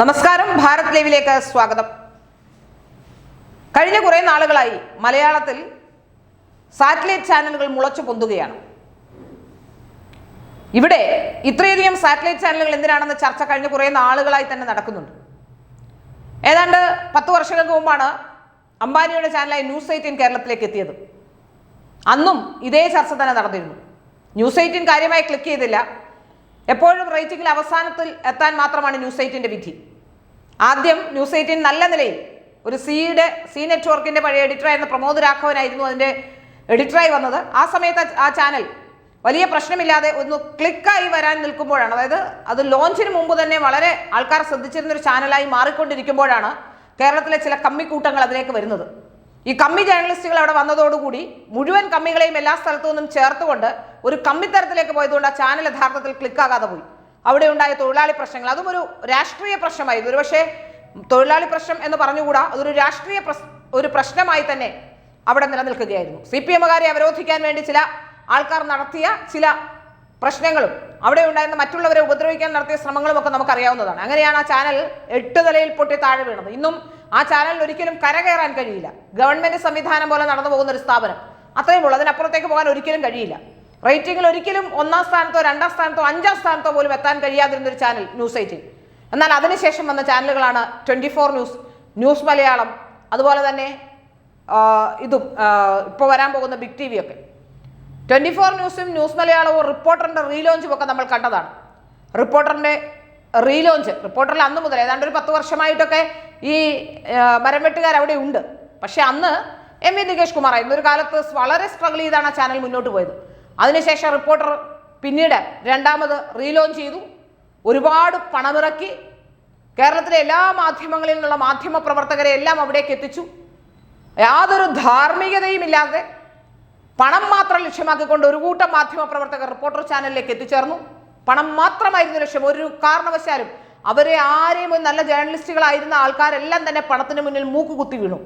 നമസ്കാരം. ഭാരത് ലൈവിലേക്ക് സ്വാഗതം. കഴിഞ്ഞ കുറേ നാളുകളായി മലയാളത്തിൽ സാറ്റലൈറ്റ് ചാനലുകൾ മുളച്ചു പൊന്തുകയാണ്. ഇവിടെ ഇത്രയധികം സാറ്റലൈറ്റ് ചാനലുകൾ എന്തിനാണെന്ന ചർച്ച കഴിഞ്ഞ കുറേ നാളുകളായി തന്നെ നടക്കുന്നുണ്ട്. ഏതാണ്ട് പത്ത് വർഷങ്ങൾക്ക് മുമ്പാണ് അംബാനിയുടെ ചാനലായി ന്യൂസ് എയ്റ്റീൻ കേരളത്തിലേക്ക് എത്തിയത്. അന്നും ഇതേ ചർച്ച തന്നെ നടന്നിരുന്നു. ന്യൂസ് എയ്റ്റീൻ കാര്യമായി ക്ലിക്ക് ചെയ്തില്ല. എപ്പോഴും റേറ്റിംഗിൽ അവസാനത്തിൽ എത്താൻ മാത്രമാണ് ന്യൂസ് എയ്റ്റീന്റെ വിധി. ആദ്യം ന്യൂസ് എയ്റ്റീൻ നല്ല നിലയിൽ ഒരു സിയുടെ സി നെറ്റ്വർക്കിന്റെ പഴയ എഡിറ്ററായിരുന്ന പ്രമോദ് രാഘവനായിരുന്നു അതിന്റെ എഡിറ്ററായി വന്നത്. ആ സമയത്ത് ആ- ചാനൽ വലിയ പ്രശ്നമില്ലാതെ ഒന്ന് ക്ലിക്കായി വരാൻ നിൽക്കുമ്പോഴാണ് അതായത് അത് ലോഞ്ചിന് മുമ്പ് തന്നെ വളരെ ആൾക്കാർ ശ്രദ്ധിച്ചിരുന്ന ഒരു ചാനലായി മാറിക്കൊണ്ടിരിക്കുമ്പോഴാണ് കേരളത്തിലെ ചില കമ്മിക്കൂട്ടങ്ങൾ അതിലേക്ക് വരുന്നത്. ഈ കമ്മി ജേർണലിസ്റ്റുകൾ അവിടെ വന്നതോടുകൂടി മുഴുവൻ കമ്മികളെയും എല്ലാ സ്ഥലത്തു നിന്നും ചേർത്തുകൊണ്ട് ഒരു കമ്മിത്തരത്തിലേക്ക് പോയതുകൊണ്ട് ആ ചാനൽ യഥാർത്ഥത്തിൽ ക്ലിക്കാകാതെ പോയി. അവിടെ ഉണ്ടായ തൊഴിലാളി പ്രശ്നങ്ങൾ അതും ഒരു രാഷ്ട്രീയ പ്രശ്നമായിരുന്നു ഒരുപക്ഷെ തൊഴിലാളി പ്രശ്നം എന്ന് പറഞ്ഞുകൂടാ അതൊരു രാഷ്ട്രീയ ഒരു പ്രശ്നമായി തന്നെ അവിടെ നിലനിൽക്കുകയായിരുന്നു. സി പി എമ്മുകാരെ അവരോധിക്കാൻ വേണ്ടി ചില ആൾക്കാർ നടത്തിയ ചില പ്രശ്നങ്ങളും അവിടെ ഉണ്ടായിരുന്ന മറ്റുള്ളവരെ ഉപദ്രവിക്കാൻ നടത്തിയ ശ്രമങ്ങളും ഒക്കെ നമുക്കറിയാവുന്നതാണ്. അങ്ങനെയാണ് ആ ചാനൽ എട്ട് നിലയിൽ പൊട്ടി താഴെ വീണത്. ഇന്നും ആ ചാനലിൽ ഒരിക്കലും കരകയറാൻ കഴിയില്ല. ഗവൺമെന്റ് സംവിധാനം പോലെ നടന്നു പോകുന്ന ഒരു സ്ഥാപനം. അത്രയും ഉള്ളൂ. അതിനപ്പുറത്തേക്ക് പോകാൻ ഒരിക്കലും കഴിയില്ല. റേറ്റിംഗിൽ ഒരിക്കലും ഒന്നാം സ്ഥാനത്തോ രണ്ടാം സ്ഥാനത്തോ അഞ്ചാം സ്ഥാനത്തോ പോലും എത്താൻ കഴിയാതിരുന്ന ഒരു ചാനൽ ന്യൂസ് എയ്റ്റീൻ. എന്നാൽ അതിനുശേഷം വന്ന ചാനലുകളാണ് twenty four news news Malayalam അതുപോലെ തന്നെ ഇതും ഇപ്പോൾ വരാൻ പോകുന്ന ബിഗ് ടി വി ഒക്കെ. ട്വന്റി ഫോർ ന്യൂസും ന്യൂസ് മലയാളവും റിപ്പോർട്ടറിന്റെ റീലോഞ്ചും ഒക്കെ നമ്മൾ കണ്ടതാണ്. റിപ്പോർട്ടറിന്റെ റീലോഞ്ച് റിപ്പോർട്ടറിൽ അന്ന് മുതൽ ഏതാണ്ട് ഒരു പത്ത് വർഷമായിട്ടൊക്കെ ഈ ആ, മരം വെട്ടുകാർ അവിടെ ഉണ്ട്. പക്ഷെ അന്ന് എം വി നികേഷ് കുമാർ ആയിരുന്നു ഒരു കാലത്ത് വളരെ സ്ട്രഗിൾ ചെയ്താണ് ആ ചാനൽ മുന്നോട്ട് പോയത്. അതിനുശേഷം റിപ്പോർട്ടർ പിന്നീട് രണ്ടാമത് റീലോഞ്ച് ചെയ്തു. ഒരുപാട് പണമിറക്കി. കേരളത്തിലെ എല്ലാ മാധ്യമങ്ങളിൽ നിന്നുള്ള മാധ്യമ പ്രവർത്തകരെ എല്ലാം അവിടേക്ക് എത്തിച്ചു. യാതൊരു ധാർമ്മികതയും ഇല്ലാതെ പണം മാത്രം ലക്ഷ്യമാക്കിക്കൊണ്ട് ഒരു കൂട്ടം മാധ്യമ പ്രവർത്തകർ റിപ്പോർട്ടർ ചാനലിലേക്ക് എത്തിച്ചേർന്നു. പണം മാത്രമായിരുന്നു ലക്ഷ്യം. ഒരു കാരണവശാലും അവരെ ആരെയും നല്ല ജേർണലിസ്റ്റുകളായിരുന്ന ആൾക്കാരെല്ലാം തന്നെ പണത്തിന് മുന്നിൽ മൂക്ക് കുത്തി വീണു.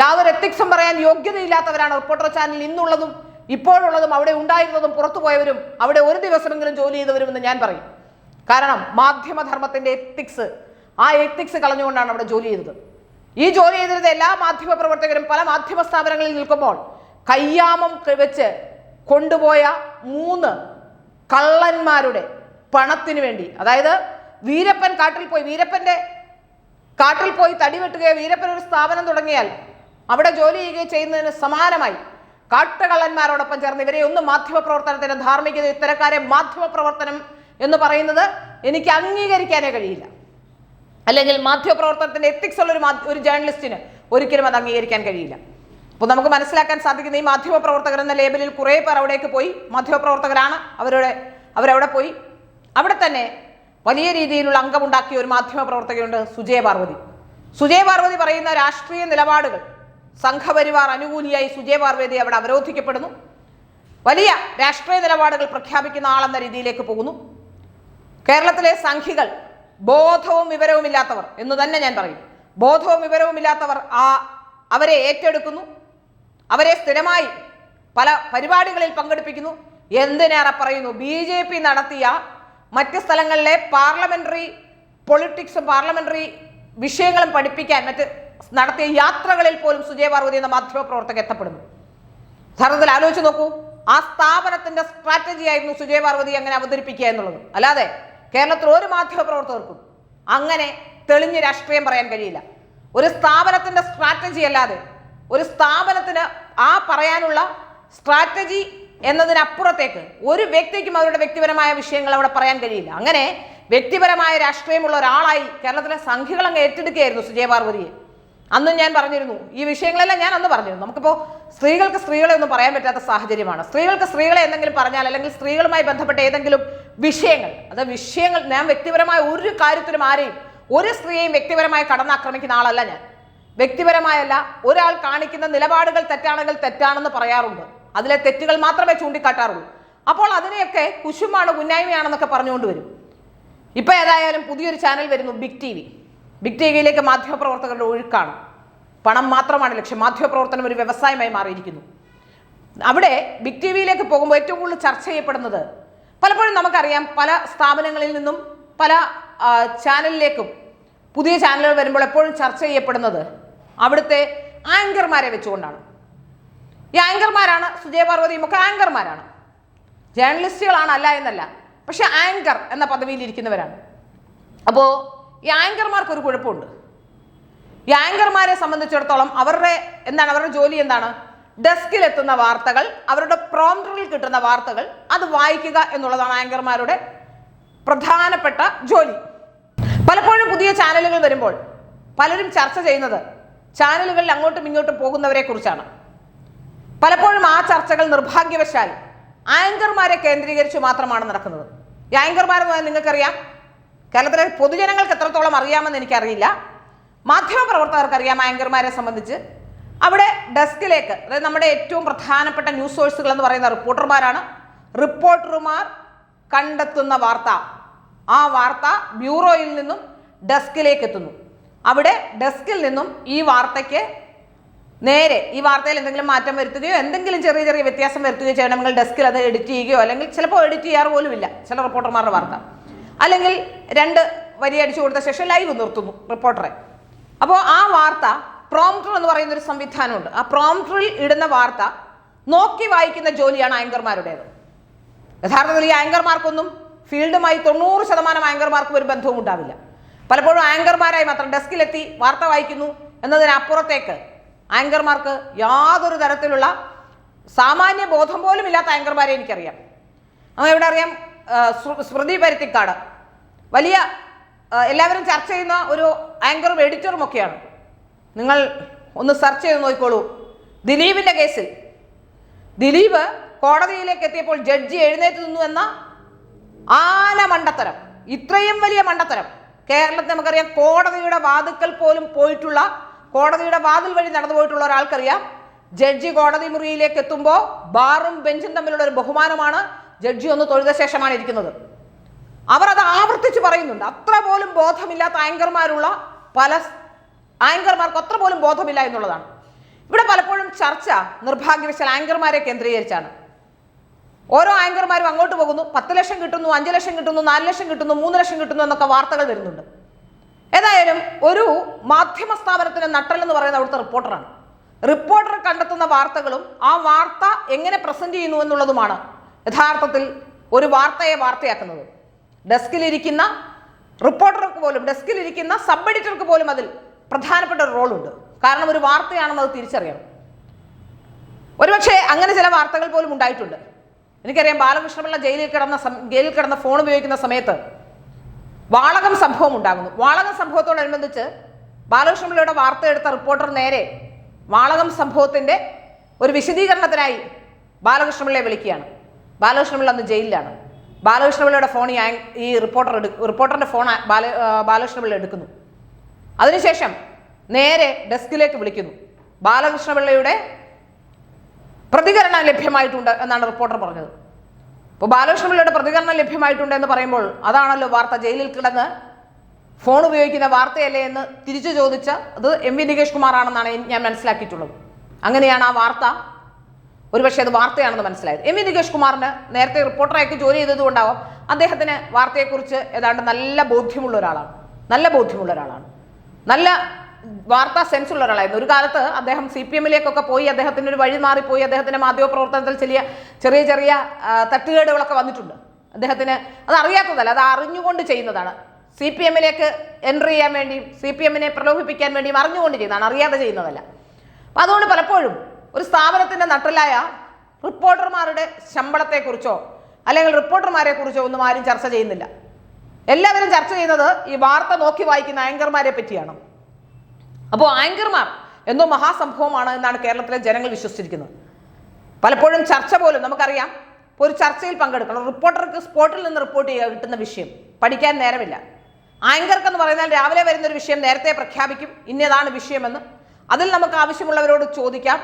യാതൊരു എത്തിക്സും പറയാൻ യോഗ്യതയില്ലാത്തവരാണ് റിപ്പോർട്ടർ ചാനൽ ഇന്നുള്ളതും ഇപ്പോഴുള്ളതും അവിടെ ഉണ്ടായിരുന്നതും പുറത്തു പോയവരും അവിടെ ഒരു ദിവസമെങ്കിലും ജോലി ചെയ്തവരും എന്ന് ഞാൻ പറയും. കാരണം മാധ്യമധർമ്മത്തിന്റെ എത്തിക്സ് ആ എത്തിക്സ് കളഞ്ഞുകൊണ്ടാണ് അവിടെ ജോലി ചെയ്തത്. ഈ ജോലി ചെയ്തിരുന്ന എല്ലാ മാധ്യമ പ്രവർത്തകരും പല മാധ്യമ സ്ഥാപനങ്ങളിൽ നിൽക്കുമ്പോൾ കയ്യാമം വെച്ച് കൊണ്ടുപോയ മൂന്ന് കള്ളന്മാരുടെ പണത്തിന് വേണ്ടി. അതായത് വീരപ്പൻ കാട്ടിൽ പോയി വീരപ്പന്റെ കാട്ടിൽ പോയി തടി വെട്ടുകയോ വീരപ്പൻ ഒരു സ്ഥാപനം തുടങ്ങിയാൽ അവിടെ ജോലി ചെയ്യുകയോ ചെയ്യുന്നതിന് സമാനമായി കാട്ടുകള്ളന്മാരോടൊപ്പം ചേർന്ന് ഇവരെ ഒന്നും മാധ്യമ പ്രവർത്തനത്തിന്റെ ധാർമ്മികത ഇത്തരക്കാരെ മാധ്യമ പ്രവർത്തനം എന്ന് പറയുന്നത് എനിക്ക് അംഗീകരിക്കാനേ കഴിയില്ല. അല്ലെങ്കിൽ മാധ്യമപ്രവർത്തനത്തിന്റെ എത്തിക്സ് ഉള്ള ഒരു ഒരു ജേർണലിസ്റ്റിന് ഒരിക്കലും അത് അംഗീകരിക്കാൻ കഴിയില്ല. അപ്പോൾ നമുക്ക് മനസ്സിലാക്കാൻ സാധിക്കുന്ന ഈ മാധ്യമപ്രവർത്തകർ എന്ന ലേബലിൽ കുറേ പേർ അവിടേക്ക് പോയി. മാധ്യമപ്രവർത്തകരാണ് അവരുടെ അവരവിടെ പോയി. അവിടെ തന്നെ വലിയ രീതിയിലുള്ള അംഗമുണ്ടാക്കിയ ഒരു മാധ്യമപ്രവർത്തകയുണ്ട് സുജയ പാർവതി. സുജയ പാർവതി പറയുന്ന രാഷ്ട്രീയ നിലപാടുകൾ സംഘപരിവാർ അനുകൂലിയായി സുജയ പാർവതി അവിടെ അവരോധിക്കപ്പെടുന്നു. വലിയ രാഷ്ട്രീയ നിലപാടുകൾ പ്രഖ്യാപിക്കുന്ന ആളെന്ന രീതിയിലേക്ക് പോകുന്നു. കേരളത്തിലെ സംഘികൾ ബോധവും വിവരവും ഇല്ലാത്തവർ എന്ന് തന്നെ ഞാൻ പറയും. ബോധവും വിവരവും ഇല്ലാത്തവർ ആ അവരെ ഏറ്റെടുക്കുന്നു. അവരെ സ്ഥിരമായി പല പരിപാടികളിൽ പങ്കെടുപ്പിക്കുന്നു. എന്തിനേറെ പറയുന്നു? ബി നടത്തിയ മറ്റ് സ്ഥലങ്ങളിലെ പാർലമെന്ററി പൊളിറ്റിക്സും പാർലമെന്ററി വിഷയങ്ങളും പഠിപ്പിക്കാൻ മറ്റ് നടത്തിയ യാത്രകളിൽ പോലും സുജയ പാർവതി എന്ന മാധ്യമപ്രവർത്തക എത്തപ്പെടുന്നു. യഥാർത്ഥത്തിൽ ആലോചിച്ച് നോക്കൂ ആ സ്ഥാപനത്തിന്റെ സ്ട്രാറ്റജി ആയിരുന്നു സുജയ പാർവതി അങ്ങനെ അവതരിപ്പിക്കുക എന്നുള്ളത്. അല്ലാതെ കേരളത്തിൽ ഒരു മാധ്യമ പ്രവർത്തകർക്കും അങ്ങനെ തെളിഞ്ഞ് രാഷ്ട്രീയം പറയാൻ കഴിയില്ല. ഒരു സ്ഥാപനത്തിന്റെ സ്ട്രാറ്റജി അല്ലാതെ ഒരു സ്ഥാപനത്തിന് ആ പറയാനുള്ള സ്ട്രാറ്റജി എന്നതിനപ്പുറത്തേക്ക് ഒരു വ്യക്തിക്കും അവരുടെ വ്യക്തിപരമായ വിഷയങ്ങൾ അവിടെ പറയാൻ കഴിയില്ല. അങ്ങനെ വ്യക്തിപരമായ രാഷ്ട്രീയമുള്ള ഒരാളായി കേരളത്തിലെ സംഘികൾ അങ്ങ് ഏറ്റെടുക്കുകയായിരുന്നു സുജയ പാർവതിയെ. അന്നും ഞാൻ പറഞ്ഞിരുന്നു ഈ വിഷയങ്ങളെല്ലാം ഞാൻ അന്ന് പറഞ്ഞിരുന്നു. നമുക്കിപ്പോൾ സ്ത്രീകൾക്ക് സ്ത്രീകളെ ഒന്നും പറയാൻ പറ്റാത്ത സാഹചര്യമാണ്. സ്ത്രീകൾക്ക് സ്ത്രീകളെ എന്തെങ്കിലും പറഞ്ഞാൽ അല്ലെങ്കിൽ സ്ത്രീകളുമായി ബന്ധപ്പെട്ട ഏതെങ്കിലും വിഷയങ്ങൾ അത് വിഷയങ്ങൾ ഞാൻ വ്യക്തിപരമായ ഒരു കാര്യത്തിനും ആരെയും ഒരു സ്ത്രീയെയും വ്യക്തിപരമായി കടന്നാക്രമിക്കുന്ന ആളല്ല ഞാൻ. വ്യക്തിപരമായല്ല ഒരാൾ കാണിക്കുന്ന നിലപാടുകൾ തെറ്റാണെങ്കിൽ തെറ്റാണെന്ന് പറയാറുണ്ട്. അതിലെ തെറ്റുകൾ മാത്രമേ ചൂണ്ടിക്കാട്ടാറുള്ളൂ. അപ്പോൾ അതിനെയൊക്കെ കുശുമാണ് കുന്നായ്മയാണെന്നൊക്കെ പറഞ്ഞുകൊണ്ട് വരും. ഇപ്പം ഏതായാലും പുതിയൊരു ചാനൽ വരുന്നു big T V big T വിയിലേക്ക് മാധ്യമപ്രവർത്തകരുടെ ഒഴുക്കാണ്. പണം മാത്രമാണ് ലക്ഷ്യം. മാധ്യമപ്രവർത്തനം ഒരു വ്യവസായമായി മാറിയിരിക്കുന്നു. അവിടെ ബിഗ് ടി വിയിലേക്ക് പോകുമ്പോൾ ഏറ്റവും കൂടുതൽ ചർച്ച ചെയ്യപ്പെടുന്നത് പലപ്പോഴും നമുക്കറിയാം പല സ്ഥാപനങ്ങളിൽ നിന്നും പല ചാനലിലേക്കും പുതിയ ചാനലുകൾ വരുമ്പോൾ എപ്പോഴും ചർച്ച ചെയ്യപ്പെടുന്നത് അവിടുത്തെ ആങ്കർമാരെ വെച്ചുകൊണ്ടാണ്. ഈ ആങ്കർമാരാണ് സുജയ പാർവതിയും ഒക്കെ ആങ്കർമാരാണ് ജേർണലിസ്റ്റുകളാണ് അല്ല എന്നല്ല പക്ഷെ ആങ്കർ എന്ന പദവിയിൽ ഇരിക്കുന്നവരാണ്. അപ്പോൾ ഈ ആങ്കർമാർക്ക് ഒരു കുഴപ്പമുണ്ട്. ഈ ആങ്കർമാരെ സംബന്ധിച്ചിടത്തോളം അവരുടെ എന്താണ് അവരുടെ ജോലി എന്താണ്? ഡെസ്കിൽ എത്തുന്ന വാർത്തകൾ അവരുടെ പ്രോംപ്റ്ററിൽ കിട്ടുന്ന വാർത്തകൾ അത് വായിക്കുക എന്നുള്ളതാണ് ആങ്കർമാരുടെ പ്രധാനപ്പെട്ട ജോലി. പലപ്പോഴും പുതിയ ചാനലുകൾ വരുമ്പോൾ പലരും ചർച്ച ചെയ്യുന്നത് ചാനലുകളിൽ അങ്ങോട്ടും ഇങ്ങോട്ടും പോകുന്നവരെ കുറിച്ചാണ്. പലപ്പോഴും ആ ചർച്ചകൾ നിർഭാഗ്യവശാൽ ആങ്കർമാരെ കേന്ദ്രീകരിച്ച് മാത്രമാണ് നടക്കുന്നത്. ഈ ആങ്കർമാരെന്ന് പറഞ്ഞാൽ നിങ്ങൾക്കറിയാം കേരളത്തിലെ പൊതുജനങ്ങൾക്ക് എത്രത്തോളം അറിയാമെന്ന് എനിക്കറിയില്ല. മാധ്യമപ്രവർത്തകർക്ക് അറിയാം ആങ്കർമാരെ സംബന്ധിച്ച്. അവിടെ ഡെസ്കിലേക്ക് അതായത് നമ്മുടെ ഏറ്റവും പ്രധാനപ്പെട്ട ന്യൂസ് സോഴ്സുകൾ എന്ന് പറയുന്ന റിപ്പോർട്ടർമാരാണ്. റിപ്പോർട്ടർമാർ കണ്ടെത്തുന്ന വാർത്ത ആ വാർത്ത ബ്യൂറോയിൽ നിന്നും ഡെസ്കിലേക്ക് എത്തുന്നു. അവിടെ ഡെസ്കിൽ നിന്നും ഈ വാർത്തയ്ക്ക് നേരെ ഈ വാർത്തയിൽ എന്തെങ്കിലും മാറ്റം വരുത്തുകയോ എന്തെങ്കിലും ചെറിയ ചെറിയ വ്യത്യാസം വരുത്തുകയോ ചെയ്യണമെങ്കിൽ ഡെസ്കിൽ അത് എഡിറ്റ് ചെയ്യുകയോ അല്ലെങ്കിൽ ചിലപ്പോൾ എഡിറ്റ് ചെയ്യാറ് പോലും ഇല്ല. ചില റിപ്പോർട്ടർമാരുടെ വാർത്ത. അല്ലെങ്കിൽ രണ്ട് വരി അടിച്ചു കൊടുത്ത ശേഷം ലൈവ് നിർത്തുന്നു റിപ്പോർട്ടറെ അപ്പോൾ ആ വാർത്ത പ്രോംപ്റ്റർ എന്ന് പറയുന്ന ഒരു സംവിധാനമുണ്ട്. ആ പ്രോംപ്റ്ററിൽ ഇടുന്ന വാർത്ത നോക്കി വായിക്കുന്ന ജോലിയാണ് ആങ്കർമാരുടേത് യഥാർത്ഥത്തിൽ ഈ ആങ്കർമാർക്കൊന്നും ഫീൽഡുമായി തൊണ്ണൂറ് ശതമാനം ആങ്കർമാർക്കും ഒരു ബന്ധവും ഉണ്ടാവില്ല പലപ്പോഴും ആങ്കർമാരായി മാത്രം ഡെസ്കിലെത്തി വാർത്ത വായിക്കുന്നു എന്നതിനപ്പുറത്തേക്ക് ആങ്കർമാർക്ക് യാതൊരു തരത്തിലുള്ള സാമാന്യ ബോധം പോലും ഇല്ലാത്ത ആങ്കർമാരെ എനിക്കറിയാം. നമ്മൾ ഇവിടെ അറിയാം സ്മൃതി പരുത്തിക്കാട്. വലിയ എല്ലാവരും ചർച്ച ചെയ്യുന്ന ഒരു ആങ്കറും എഡിറ്ററും ഒക്കെയാണ്. നിങ്ങൾ ഒന്ന് സെർച്ച് ചെയ്ത് നോക്കിക്കോളൂ. ദിലീപിന്റെ കേസിൽ. ദിലീപ് കോടതിയിലേക്ക് എത്തിയപ്പോൾ ജഡ്ജി എഴുന്നേറ്റ് നിന്നു എന്ന ആന മണ്ടത്തരം. ഇത്രയും വലിയ മണ്ടത്തരം. കേരളത്തിൽ നമുക്കറിയാം കോടതിയുടെ വാതുക്കൽ പോലും പോയിട്ടുള്ള കോടതിയുടെ വാതിൽ വഴി നടന്നു പോയിട്ടുള്ള ഒരാൾക്കറിയാം. ജഡ്ജി കോടതി മുറിയിലേക്ക് എത്തുമ്പോൾ ബാറും ബെഞ്ചും തമ്മിലുള്ള ഒരു ബഹുമാനമാണ് ജഡ്ജി ഒന്ന് തൊഴുത ശേഷമാണ് ഇരിക്കുന്നത്. അവർ അത് ആവർത്തിച്ച് പറയുന്നുണ്ട്. അത്ര പോലും ബോധമില്ലാത്ത ആങ്കർമാരുള്ള പല ആങ്കർമാർക്ക് അത്ര പോലും ബോധമില്ല എന്നുള്ളതാണ്. ഇവിടെ പലപ്പോഴും ചർച്ച നിർഭാഗ്യവശാൽ ആങ്കർമാരെ കേന്ദ്രീകരിച്ചാണ്. ഓരോ ആങ്കർമാരും അങ്ങോട്ട് പോകുന്നു. പത്ത് ലക്ഷം കിട്ടുന്നു അഞ്ച് ലക്ഷം കിട്ടുന്നു നാല് ലക്ഷം കിട്ടുന്നു മൂന്ന് ലക്ഷം കിട്ടുന്നു എന്നൊക്കെ വാർത്തകൾ വരുന്നുണ്ട്. ഏതായാലും ഒരു മാധ്യമ സ്ഥാപനത്തിന്റെ നട്ടൽ എന്ന് പറയുന്ന അവിടുത്തെ റിപ്പോർട്ടറാണ്. റിപ്പോർട്ടർ കണ്ടെത്തുന്ന വാർത്തകളും ആ വാർത്ത എങ്ങനെ പ്രസന്റ് ചെയ്യുന്നു എന്നുള്ളതുമാണ് യഥാർത്ഥത്തിൽ ഒരു വാർത്തയെ വാർത്തയാക്കുന്നത്. ഡെസ്കിലിരിക്കുന്ന റിപ്പോർട്ടർക്ക് പോലും ഡെസ്കിലിരിക്കുന്ന സബ് എഡിറ്റർക്ക് പോലും അതിൽ പ്രധാനപ്പെട്ട ഒരു റോളുണ്ട്. കാരണം ഒരു വാർത്തയാണെന്ന് അത് തിരിച്ചറിയണം. ഒരുപക്ഷെ അങ്ങനെ ചില വാർത്തകൾ പോലും ഉണ്ടായിട്ടുണ്ട്. എനിക്കറിയാം ബാലകൃഷ്ണപിള്ള ജയിലിൽ കിടന്ന ജയിലിൽ കിടന്ന ഫോൺ ഉപയോഗിക്കുന്ന സമയത്ത് വാളകം സംഭവം ഉണ്ടാകുന്നു. വാളകം സംഭവത്തോടനുബന്ധിച്ച് ബാലകൃഷ്ണപിള്ളയുടെ വാർത്ത എടുത്ത റിപ്പോർട്ടർ നേരെ വാളകം സംഭവത്തിന്റെ ഒരു വിശദീകരണത്തിനായി ബാലകൃഷ്ണപിള്ളയെ വിളിക്കുകയാണ്. ബാലകൃഷ്ണപിള്ള അന്ന് ജയിലിലാണ്. ബാലകൃഷ്ണപിള്ളയുടെ ഫോൺ ഈ റിപ്പോർട്ടർ എടു റിപ്പോർട്ടറിന്റെ ഫോൺ ബാല ബാലകൃഷ്ണപിള്ള എടുക്കുന്നു. അതിനുശേഷം നേരെ ഡെസ്കിലേക്ക് വിളിക്കുന്നു. ബാലകൃഷ്ണപിള്ളയുടെ പ്രതികരണം ലഭ്യമായിട്ടുണ്ട് എന്നാണ് റിപ്പോർട്ടർ പറഞ്ഞത്. ഇപ്പോൾ ബാലകൃഷ്ണപിള്ളയുടെ പ്രതികരണം ലഭ്യമായിട്ടുണ്ട് എന്ന് പറയുമ്പോൾ അതാണല്ലോ വാർത്ത ജയിലിൽ കിടന്ന് ഫോൺ ഉപയോഗിക്കുന്ന വാർത്തയല്ലേ എന്ന് തിരിച്ചു ചോദിച്ച അത് എം വി നികേഷ് കുമാറാണെന്നാണ് ഞാൻ മനസ്സിലാക്കിയിട്ടുള്ളത്. അങ്ങനെയാണ് ആ വാർത്ത. ഒരുപക്ഷെ അത് വാർത്തയാണെന്ന് മനസ്സിലായത്. എം വി നികേഷ് കുമാറിന് നേരത്തെ റിപ്പോർട്ടറായിട്ട് ജോലി ചെയ്തതുകൊണ്ടാവാം അദ്ദേഹത്തിന് വാർത്തയെക്കുറിച്ച് ഏതാണ്ട് നല്ല ബോധ്യമുള്ള ഒരാളാണ്. നല്ല ബോധ്യമുള്ള ഒരാളാണ്. നല്ല വാർത്താ സെൻസ് ഉള്ള ഒരാളായിരുന്നു. ഒരു കാലത്ത് അദ്ദേഹം സി പി എമ്മിലേക്കൊക്കെ പോയി അദ്ദേഹത്തിന്റെ ഒരു വഴി മാറിപ്പോയി അദ്ദേഹത്തിന്റെ മാധ്യമപ്രവർത്തനത്തിൽ ചെറിയ ചെറിയ ചെറിയ ആ, തട്ടുകേടുകളൊക്കെ വന്നിട്ടുണ്ട്. അദ്ദേഹത്തിന് അത് അറിയാത്തതല്ല അത് അറിഞ്ഞുകൊണ്ട് ചെയ്യുന്നതാണ്. സി പി എമ്മിലേക്ക് എൻട്രി ചെയ്യാൻ വേണ്ടിയും സി പി എമ്മിനെ പ്രലോഭിപ്പിക്കാൻ വേണ്ടിയും അറിഞ്ഞുകൊണ്ട് ചെയ്യുന്നതാണ് അറിയാതെ ചെയ്യുന്നതല്ല. അപ്പം അതുകൊണ്ട് പലപ്പോഴും ഒരു സ്ഥാപനത്തിന്റെ നട്ടലായ റിപ്പോർട്ടർമാരുടെ ശമ്പളത്തെക്കുറിച്ചോ അല്ലെങ്കിൽ റിപ്പോർട്ടർമാരെ കുറിച്ചോ ഒന്നും ആരും ചർച്ച ചെയ്യുന്നില്ല. എല്ലാവരും ചർച്ച ചെയ്യുന്നത് ഈ വാർത്ത നോക്കി വായിക്കുന്ന ആങ്കർമാരെ പറ്റിയാണ്. അപ്പോൾ ആങ്കർമാർ എന്തോ മഹാസംഭവമാണ് എന്നാണ് കേരളത്തിലെ ജനങ്ങൾ വിശ്വസിച്ചിരിക്കുന്നത്. പലപ്പോഴും ചർച്ച പോലും നമുക്കറിയാം ഒരു ചർച്ചയിൽ പങ്കെടുക്കണം. റിപ്പോർട്ടർക്ക് സ്പോട്ടിൽ നിന്ന് റിപ്പോർട്ട് ചെയ്യുക കിട്ടുന്ന വിഷയം പഠിക്കാൻ നേരമില്ല. ആങ്കർക്ക് എന്ന് പറയുന്നത് രാവിലെ വരുന്നൊരു വിഷയം നേരത്തെ പ്രഖ്യാപിക്കും ഇന്നതാണ് വിഷയമെന്ന്. അതിൽ നമുക്ക് ആവശ്യമുള്ളവരോട് ചോദിക്കാം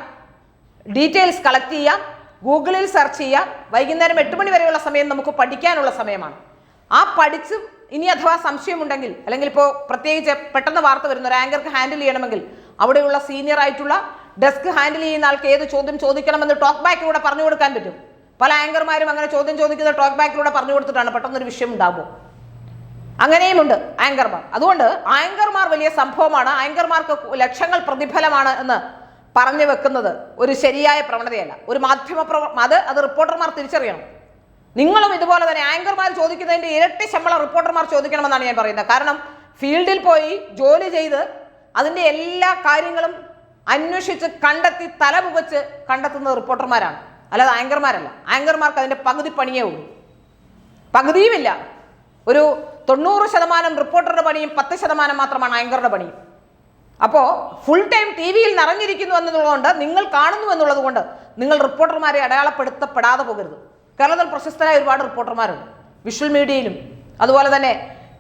ഡീറ്റെയിൽസ് കളക്ട് ചെയ്യാം ഗൂഗിളിൽ സെർച്ച് ചെയ്യാം. വൈകുന്നേരം എട്ട് മണി വരെയുള്ള സമയം നമുക്ക് പഠിക്കാനുള്ള സമയമാണ്. ആ പഠിച്ച് ഇനി അഥവാ സംശയമുണ്ടെങ്കിൽ അല്ലെങ്കിൽ ഇപ്പോൾ പ്രത്യേകിച്ച് പെട്ടെന്ന് വാർത്ത വരുന്ന ഒരു ആങ്കർക്ക് ഹാൻഡിൽ ചെയ്യണമെങ്കിൽ അവിടെയുള്ള സീനിയർ ആയിട്ടുള്ള ഡെസ്ക് ഹാൻഡിൽ ചെയ്യുന്ന ആൾക്ക് ഏത് ചോദ്യം ചോദിക്കണമെന്ന് ടോക്ക് ബാക്കിലൂടെ പറഞ്ഞു കൊടുക്കാൻ പറ്റും. പല ആങ്കർമാരും അങ്ങനെ ചോദ്യം ചോദിക്കുന്ന ടോക്ക് ബാക്കിലൂടെ പറഞ്ഞു കൊടുത്തിട്ടാണ് പെട്ടെന്നൊരു വിഷയം ഉണ്ടാകുമോ അങ്ങനെയുമുണ്ട് ആങ്കർമാർ അതുകൊണ്ട് ആങ്കർമാർ വലിയ സംഭവമാണ്. ആങ്കർമാർക്ക് ലക്ഷങ്ങൾ പ്രതിഫലമാണ് എന്ന് പറഞ്ഞു വെക്കുന്നത് ഒരു ശരിയായ പ്രവണതയല്ല. ഒരു മാധ്യമ അത് അത് റിപ്പോർട്ടർമാർ തിരിച്ചറിയണം. നിങ്ങളും ഇതുപോലെ തന്നെ ആങ്കർമാർ ചോദിക്കുന്നതിന്റെ ഇരട്ടി ശമ്പളം റിപ്പോർട്ടർമാർ ചോദിക്കണമെന്നാണ് ഞാൻ പറയുന്നത്. കാരണം ഫീൽഡിൽ പോയി ജോലി ചെയ്ത് അതിന്റെ എല്ലാ കാര്യങ്ങളും അന്വേഷിച്ച് കണ്ടെത്തി തലമുഖച്ച് കണ്ടെത്തുന്നത് റിപ്പോർട്ടർമാരാണ്. അല്ലാതെ ആങ്കർമാരല്ല. ആങ്കർമാർക്ക് അതിന്റെ പകുതി പണിയേ ഉള്ളൂ. പകുതിയുമില്ല. ഒരു തൊണ്ണൂറ് ശതമാനം റിപ്പോർട്ടറുടെ പണിയും പത്ത് ശതമാനം മാത്രമാണ് ആങ്കറുടെ പണിയും. അപ്പോൾ ഫുൾ ടൈം ടി വിയിൽ നിറഞ്ഞിരിക്കുന്നു എന്നുള്ളതുകൊണ്ട് നിങ്ങൾ കാണുന്നു എന്നുള്ളത് കൊണ്ട് നിങ്ങൾ റിപ്പോർട്ടർമാരെ അടയാളപ്പെടുത്തപ്പെടാതെ പോകരുത്. കേരളത്തിൽ പ്രശസ്തരായ ഒരുപാട് റിപ്പോർട്ടർമാരുണ്ട്. വിഷ്വൽ മീഡിയയിലും അതുപോലെ തന്നെ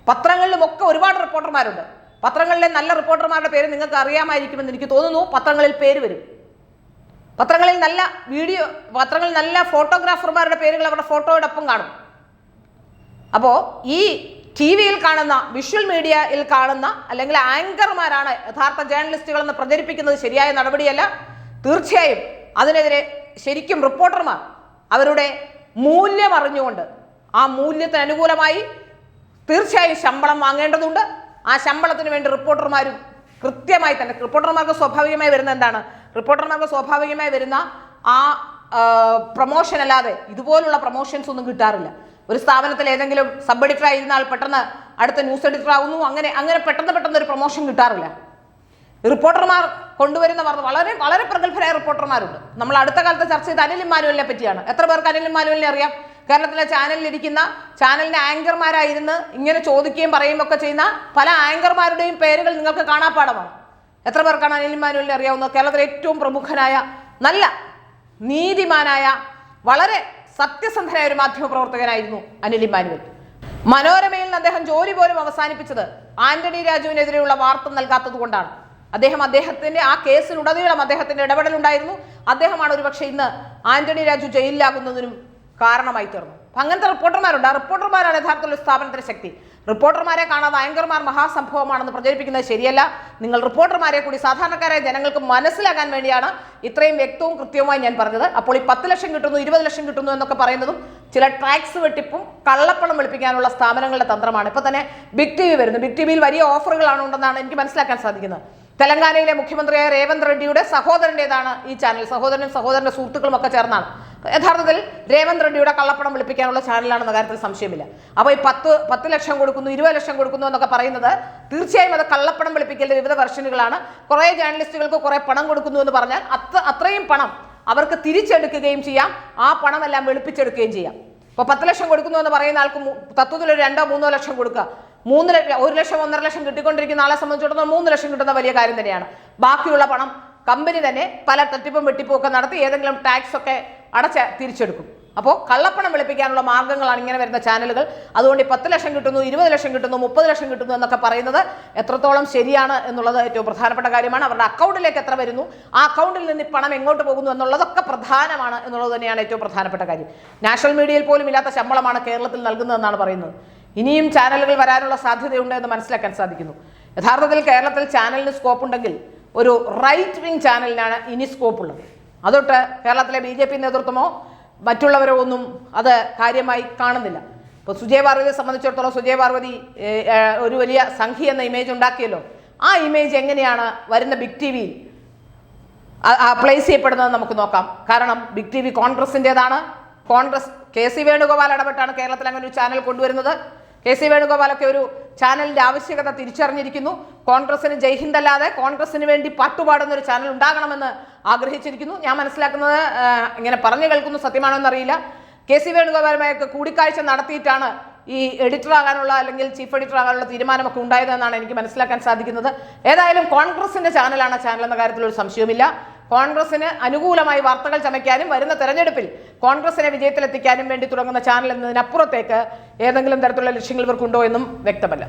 പത്രങ്ങളിലും ഒക്കെ ഒരുപാട് റിപ്പോർട്ടർമാരുണ്ട്. പത്രങ്ങളിലെ നല്ല റിപ്പോർട്ടർമാരുടെ പേര് നിങ്ങൾക്ക് അറിയാമായിരിക്കുമെന്ന് എനിക്ക് തോന്നുന്നു. പത്രങ്ങളിൽ പേര് വരും. പത്രങ്ങളിൽ നല്ല വീഡിയോ പത്രങ്ങളിൽ നല്ല ഫോട്ടോഗ്രാഫർമാരുടെ പേരുകൾ അവരുടെ ഫോട്ടോയോടൊപ്പം കാണും. അപ്പോൾ ഈ ടി വിയിൽ കാണുന്ന വിഷ്വൽ മീഡിയയിൽ കാണുന്ന അല്ലെങ്കിൽ ആങ്കർമാരാണ് യഥാർത്ഥ ജേർണലിസ്റ്റുകളെന്ന് പ്രചരിപ്പിക്കുന്നത് ശരിയായ നടപടിയല്ല. തീർച്ചയായും അതിനെതിരെ ശരിക്കും റിപ്പോർട്ടർമാർ അവരുടെ മൂല്യം അറിഞ്ഞുകൊണ്ട് ആ മൂല്യത്തിന് അനുകൂലമായി തീർച്ചയായും ശമ്പളം വാങ്ങേണ്ടതുണ്ട്. ആ ശമ്പളത്തിന് വേണ്ടി റിപ്പോർട്ടർമാരും കൃത്യമായി തന്നെ റിപ്പോർട്ടർമാർക്ക് സ്വാഭാവികമായി വരുന്ന എന്താണ്? റിപ്പോർട്ടർമാർക്ക് സ്വാഭാവികമായി വരുന്ന ആ പ്രൊമോഷൻ അല്ലാതെ ഇതുപോലുള്ള പ്രൊമോഷൻസ് ഒന്നും കിട്ടാറില്ല. ഒരു സ്ഥാപനത്തിൽ ഏതെങ്കിലും സബ് എഡിറ്റർ ആയിരുന്നാൽ പെട്ടെന്ന് അടുത്ത ന്യൂസ് എഡിറ്റർ ആകുന്നു അങ്ങനെ അങ്ങനെ പെട്ടെന്ന് പെട്ടെന്ന് ഒരു പ്രൊമോഷൻ കിട്ടാറില്ല. റിപ്പോർട്ടർമാർ കൊണ്ടുവരുന്ന വളരെ വളരെ പ്രഗത്ഭരായ റിപ്പോർട്ടർമാരുണ്ട്. നമ്മൾ അടുത്ത കാലത്ത് ചർച്ച ചെയ്ത അനിൽ ഇമ്മാനുവലിനെ പറ്റിയാണ്. എത്ര പേർക്ക് അനിൽ ഇമ്മാനുവലിനെ അറിയാം? കേരളത്തിലെ ചാനലിൽ ഇരിക്കുന്ന ചാനലിന്റെ ആങ്കർമാരായിരുന്ന് ഇങ്ങനെ ചോദിക്കുകയും പറയുകയും ഒക്കെ ചെയ്യുന്ന പല ആങ്കർമാരുടെയും പേരുകൾ നിങ്ങൾക്ക് കാണാപ്പാടമാണ് എത്ര പേർക്കാണ് അനിൽ ഇമ്മാനുവലിനെ അറിയാവുന്നത്? കേരളത്തിലെ ഏറ്റവും പ്രമുഖനായ നല്ല നീതിമാനായ വളരെ സത്യസന്ധനായ ഒരു മാധ്യമ പ്രവർത്തകനായിരുന്നു അനിൽ ഇമ്മാനുവൽ. മനോരമയിൽ നിന്ന് അദ്ദേഹം ജോലി പോലും അവസാനിപ്പിച്ചത് ആന്റണി രാജുവിനെതിരെയുള്ള വാർത്ത നൽകാത്തത് കൊണ്ടാണ്. അദ്ദേഹം അദ്ദേഹത്തിന്റെ ആ കേസിലുടനീളം അദ്ദേഹത്തിന്റെ ഇടപെടലുണ്ടായിരുന്നു. അദ്ദേഹമാണ് ഒരുപക്ഷെ ഇന്ന് ആന്റണി രാജു ജയിലിലാകുന്നതിനും കാരണമായി തീർന്നു. അങ്ങനത്തെ റിപ്പോർട്ടർമാരുണ്ട്. ആ റിപ്പോർട്ടർമാരാണ് യഥാർത്ഥത്തിൽ സ്ഥാപനത്തിന്റെ ശക്തി. റിപ്പോർട്ടർമാരെ കാണാതെ ആങ്കർമാർ മഹാസംഭവമാണെന്ന് പ്രചരിപ്പിക്കുന്നത് ശരിയല്ല. നിങ്ങൾ റിപ്പോർട്ടർമാരെ കൂടി സാധാരണക്കാരായ ജനങ്ങൾക്ക് മനസ്സിലാക്കാൻ വേണ്ടിയാണ് ഇത്രയും വ്യക്തവും കൃത്യവുമായി ഞാൻ പറഞ്ഞത്. അപ്പോൾ ഈ പത്ത് ലക്ഷം കിട്ടുന്നു ഇരുപത് ലക്ഷം കിട്ടുന്നു എന്നൊക്കെ പറയുന്നതും ചില ടാക്സ് വെട്ടിപ്പും കള്ളപ്പണം വെളുപ്പിക്കാനുള്ള സ്ഥാപനങ്ങളുടെ തന്ത്രമാണ്. ഇപ്പൊ തന്നെ ബിഗ് ടി വി വരുന്നു. ബിഗ് ടി വിയിൽ വലിയ ഓഫറുകളാണ് ഉണ്ടെന്നാണ് എനിക്ക് മനസ്സിലാക്കാൻ സാധിക്കുന്നത്. തെലങ്കാനയിലെ മുഖ്യമന്ത്രിയായ രേവന്ത് റെഡ്ഡിയുടെ സഹോദരന്റെതാണ് ഈ ചാനൽ. സഹോദരനും സഹോദരന്റെ സുഹൃത്തുക്കളും ഒക്കെ ചേർന്നാണ്. യഥാർത്ഥത്തിൽ രേവന്ത് റെഡ്ഡിയുടെ കള്ളപ്പണം വിളിപ്പിക്കാനുള്ള ചാനലാണെന്ന കാര്യത്തിൽ സംശയമില്ല. അപ്പോൾ ഈ പത്ത് പത്ത് ലക്ഷം കൊടുക്കുന്നു ഇരുപത് ലക്ഷം കൊടുക്കുന്നു എന്നൊക്കെ പറയുന്നത് തീർച്ചയായും അത് കള്ളപ്പണം വിളിപ്പിക്കേണ്ട വിവിധ വെർഷനുകളാണ്. കുറേ ജേർണലിസ്റ്റുകൾക്ക് കുറേ പണം കൊടുക്കുന്നു എന്ന് പറഞ്ഞാൽ അത്ര അത്രയും പണം അവർക്ക് തിരിച്ചെടുക്കുകയും ചെയ്യാം. ആ പണമെല്ലാം വെളുപ്പിച്ചെടുക്കുകയും ചെയ്യാം. ഇപ്പോൾ പത്ത് ലക്ഷം കൊടുക്കുന്നു എന്ന് പറയുന്ന ആൾക്ക് തത്വത്തിൽ ഒരു രണ്ടോ മൂന്നോ ലക്ഷം കൊടുക്കുക. മൂന്ന് ഒരു ലക്ഷം ഒന്നര ലക്ഷം കിട്ടിക്കൊണ്ടിരിക്കുന്ന ആളെ സംബന്ധിച്ചിടത്തോളം മൂന്ന് ലക്ഷം കിട്ടുന്ന വലിയ കാര്യം തന്നെയാണ്. ബാക്കിയുള്ള പണം കമ്പനി തന്നെ പല തട്ടിപ്പും വെട്ടിപ്പും ഒക്കെ നടത്തി ഏതെങ്കിലും ടാക്സ് ഒക്കെ അടച്ച് തിരിച്ചെടുക്കും. അപ്പോൾ കള്ളപ്പണം വെളുപ്പിക്കാനുള്ള മാർഗങ്ങളാണ് ഇങ്ങനെ വരുന്ന ചാനലുകൾ അതുകൊണ്ട് ഈ പത്ത് ലക്ഷം കിട്ടുന്നു ഇരുപത് ലക്ഷം കിട്ടുന്നു മുപ്പത് ലക്ഷം കിട്ടുന്നു എന്നൊക്കെ പറയുന്നത് എത്രത്തോളം ശരിയാണ് എന്നുള്ളത് ഏറ്റവും പ്രധാനപ്പെട്ട കാര്യമാണ്. അവരുടെ അക്കൗണ്ടിലേക്ക് എത്ര വരുന്നു ആ അക്കൗണ്ടിൽ നിന്ന് പണം എങ്ങോട്ട് പോകുന്നു എന്നുള്ളതൊക്കെ പ്രധാനമാണ് എന്നുള്ളത് തന്നെയാണ് ഏറ്റവും പ്രധാനപ്പെട്ട കാര്യം. നാഷണൽ മീഡിയയിൽ പോലും ഇല്ലാത്ത ശമ്പളമാണ് കേരളത്തിൽ നൽകുന്നതെന്നാണ് പറയുന്നത്. ഇനിയും ചാനലുകൾ വരാനുള്ള സാധ്യതയുണ്ട് എന്ന് മനസ്സിലാക്കാൻ സാധിക്കുന്നു. യഥാർത്ഥത്തിൽ കേരളത്തിൽ ചാനലിന് സ്കോപ്പ് ഉണ്ടെങ്കിൽ ഒരു റൈറ്റ് വിങ് ചാനലിനാണ് ഇനി സ്കോപ്പ് ഉള്ളത് അതൊട്ട് കേരളത്തിലെ ബി ജെ പി നേതൃത്വമോ മറ്റുള്ളവരോ ഒന്നും അത് കാര്യമായി കാണുന്നില്ല. ഇപ്പോൾ സുജയ് പാർവതിയെ സംബന്ധിച്ചിടത്തോളം സുജയ് പാർവതി ഒരു വലിയ സംഘി എന്ന ഇമേജ് ഉണ്ടാക്കിയല്ലോ. ആ ഇമേജ് എങ്ങനെയാണ് വരുന്ന ബിഗ് ടി വിയിൽ പ്ലേസ് ചെയ്യപ്പെടുന്നത് നമുക്ക് നോക്കാം. കാരണം ബിഗ് ടി വി കോൺഗ്രസിന്റെതാണ് കോൺഗ്രസ് കെ സി വേണുഗോപാൽ ഇടപെട്ടാണ് കേരളത്തിൽ അങ്ങനെ ഒരു ചാനൽ കൊണ്ടുവരുന്നത്. കെ സി വേണുഗോപാലൊക്കെ ഒരു ചാനലിന്റെ ആവശ്യകത തിരിച്ചറിഞ്ഞിരിക്കുന്നു. കോൺഗ്രസിന് ജയ്ഹിന്ദ് അല്ലാതെ കോൺഗ്രസിന് വേണ്ടി പാട്ടുപാടുന്ന ഒരു ചാനൽ ഉണ്ടാകണമെന്ന് ആഗ്രഹിച്ചിരിക്കുന്നു. ഞാൻ മനസ്സിലാക്കുന്നത് ഇങ്ങനെ പറഞ്ഞു കേൾക്കുന്നു സത്യമാണോ എന്നറിയില്ല കെ സി വേണുഗോപാലുമായൊക്കെ കൂടിക്കാഴ്ച നടത്തിയിട്ടാണ് ഈ എഡിറ്റർ ആകാനുള്ള അല്ലെങ്കിൽ ചീഫ് എഡിറ്റർ ആകാനുള്ള തീരുമാനമൊക്കെ ഉണ്ടായതെന്നാണ് എനിക്ക് മനസ്സിലാക്കാൻ സാധിക്കുന്നത്. ഏതായാലും കോൺഗ്രസിന്റെ ചാനലാണ് ചാനൽ എന്ന കാര്യത്തിൽ ഒരു സംശയവുമില്ല. കോൺഗ്രസിന് അനുകൂലമായി വാർത്തകൾ ചമയ്ക്കാനും വരുന്ന തെരഞ്ഞെടുപ്പിൽ കോൺഗ്രസിനെ വിജയത്തിലെത്തിക്കാനും വേണ്ടി തുടങ്ങുന്ന ചാനൽ എന്നതിനപ്പുറത്തേക്ക് ഏതെങ്കിലും തരത്തിലുള്ള ലക്ഷ്യങ്ങൾ ഇവർക്കുണ്ടോ എന്നും വ്യക്തമല്ല.